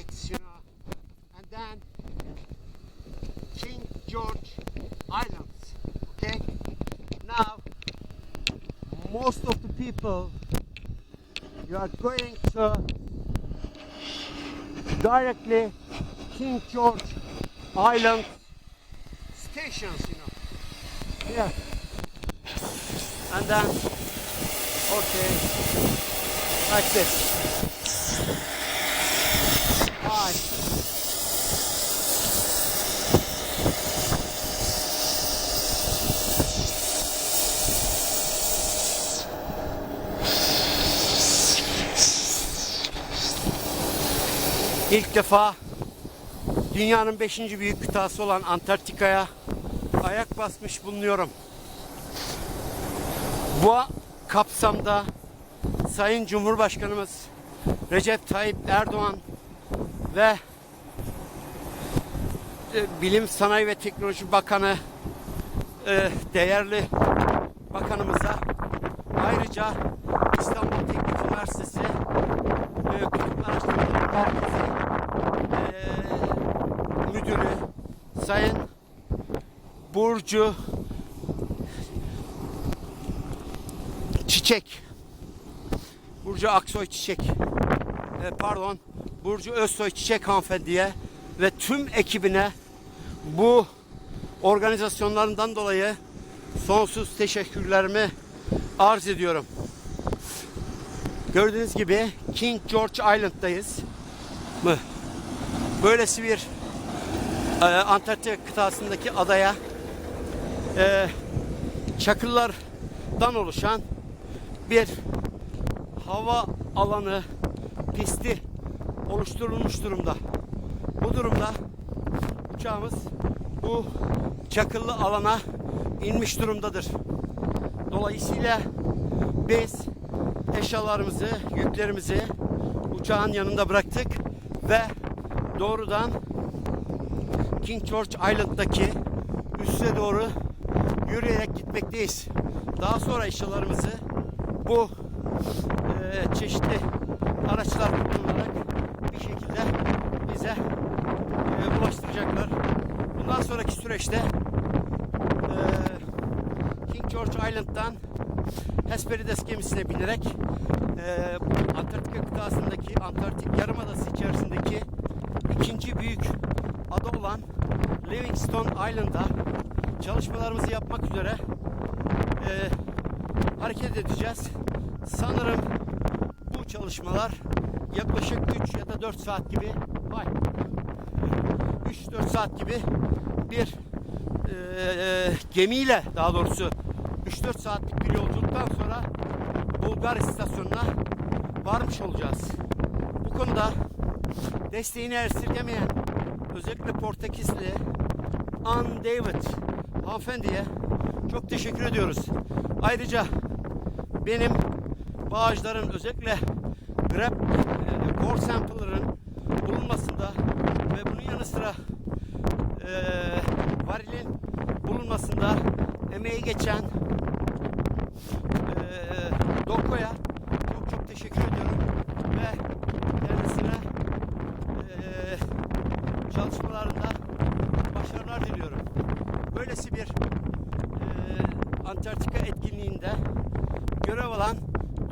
plates, you know, and then King George Islands. Okay, now most of the people you are going to directly King George Island stations, you know. Yeah. And then, okay, like this. İlk defa dünyanın beşinci büyük kıtası olan Antarktika'ya ayak basmış bulunuyorum. Bu kapsamda Sayın Cumhurbaşkanımız Recep Tayyip Erdoğan ve e, Bilim Sanayi ve Teknoloji Bakanı e, değerli bakanımıza ayrıca İstanbul Teknik Üniversitesi e, Kutup Araştırmaları Merkezi e, Müdürü Sayın Burcu Çiçek Burcu Aksoy Çiçek e, pardon Burcu Özsoy Çiçek hanımefendiye ve tüm ekibine bu organizasyonlarından dolayı sonsuz teşekkürlerimi arz ediyorum. Gördüğünüz gibi King George Island'dayız. Mı? Böylesi bir e, Antarktika kıtasındaki adaya e, çakıllardan oluşan bir hava alanı pisti oluşturulmuş durumda. Bu durumda uçağımız bu çakıllı alana inmiş durumdadır. Dolayısıyla biz eşyalarımızı, yüklerimizi uçağın yanında bıraktık ve doğrudan King George Island'daki üste doğru yürüyerek gitmekteyiz. Daha sonra eşyalarımızı bu e, çeşitli araçlar kullanarak bir şekilde bize e, ulaştıracaklar. Bundan sonraki süreçte e, King George Island'dan Hesperides gemisine binerek e, Antarktika kıtasındaki Antarktik Yarımadası içerisindeki ikinci büyük ada olan Livingstone Island'a çalışmalarımızı yapmak üzere e, hareket edeceğiz. Sanırım bu çalışmalar yaklaşık 3 ya da 4 saat gibi vay 3-4 saat gibi bir e, gemiyle daha doğrusu 3-4 saatlik bir yolculuktan sonra Bulgar istasyonuna varmış olacağız. Bu konuda desteğini esirgemeyen özellikle Portekizli Ann David hanımefendiye çok teşekkür ediyoruz. Ayrıca benim bağışların özellikle grab e, core sample'ların emeği geçen e, Doko'ya çok çok teşekkür ediyorum ve kendisine e, çalışmalarında başarılar diliyorum. Böylesi bir e, Antarktika etkinliğinde görev alan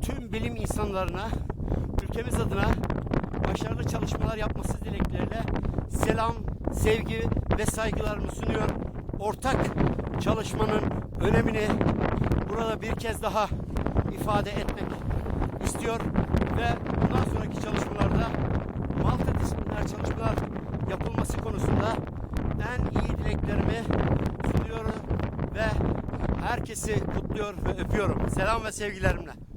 tüm bilim insanlarına ülkemiz adına başarılı çalışmalar yapması dilekleriyle selam, sevgi ve saygılarımı sunuyorum. Ortak çalışmanın önemini burada bir kez daha ifade etmek istiyor ve bundan sonraki çalışmalarda multidisipliner çalışmalar yapılması konusunda en iyi dileklerimi sunuyorum ve herkesi kutluyor ve öpüyorum. Selam ve sevgilerimle.